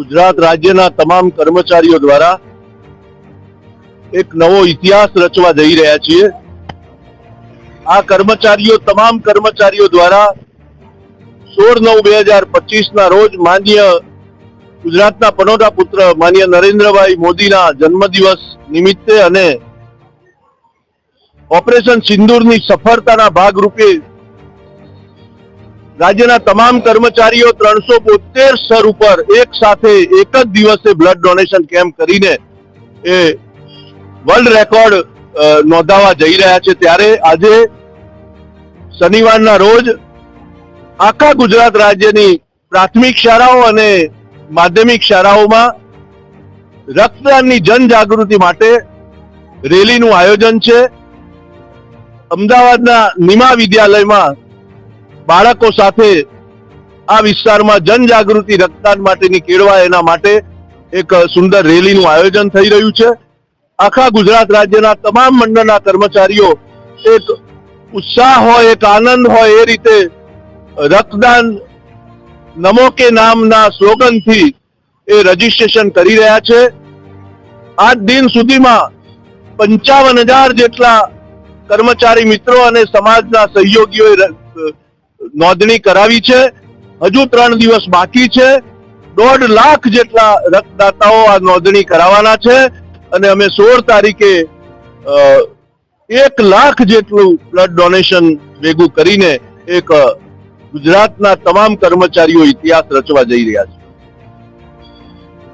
ગુજરાત રાજ્યના તમામ કર્મચારીઓ દ્વારા એક નવો ઇતિહાસ રચવા જઈ રહ્યા છીએ. આ કર્મચારીઓ, તમામ કર્મચારીઓ દ્વારા સોળ નવ બે હજાર પચીસ ના રોજ માન્ય ગુજરાતના પનોટા પુત્ર માન્ય નરેન્દ્રભાઈ મોદીના જન્મદિવસ નિમિત્તે અને ઓપરેશન સિંદૂરની સફળતાના ભાગરૂપે રાજ્યના તમામ કર્મચારીઓ ત્રણસો બોતેર સ્તર ઉપર એક સાથે એક જ દિવસે બ્લડ ડોનેશન કેમ્પ કરીને એ વર્લ્ડ રેકોર્ડ નોંધાવા જઈ રહ્યા છે. ત્યારે આજે શનિવારના રોજ આખા ગુજરાત રાજ્યની પ્રાથમિક શાળાઓ અને માધ્યમિક શાળાઓમાં રક્તદાનની જનજાગૃતિ માટે રેલીનું આયોજન છે. અમદાવાદના નિમા વિદ્યાલયમાં બાળકો સાથે આ વિસ્તારમાં જનજાગૃતિ રક્તદાન માટેની કેળવાય એના માટે એક સુંદર રેલીનું આયોજન થઈ રહ્યું છે. આખા ગુજરાત રાજ્યના તમામ મંડળના કર્મચારીઓ એક ઉત્સાહ હોય, એક આનંદ હોય એ રીતે રક્તદાન નમો કે નામના સ્લોગનથી એ રજીસ્ટ્રેશન કરી રહ્યા છે. આજ દિન સુધીમાં પંચાવન હજાર જેટલા કર્મચારી મિત્રો અને સમાજના સહયોગીઓએ નોંધણી કરાવી છે. હજુ ત્રણ દિવસ બાકી છે. દોઢ લાખ જેટલા રક્તદાતાઓ આ નોંધણી કરાવવાના છે અને અમે સોળ તારીખે એક લાખ જેટલું બ્લડ ડોનેશન ભેગું કરીને એક ગુજરાતના તમામ કર્મચારીઓ ઇતિહાસ રચવા જઈ રહ્યા છે.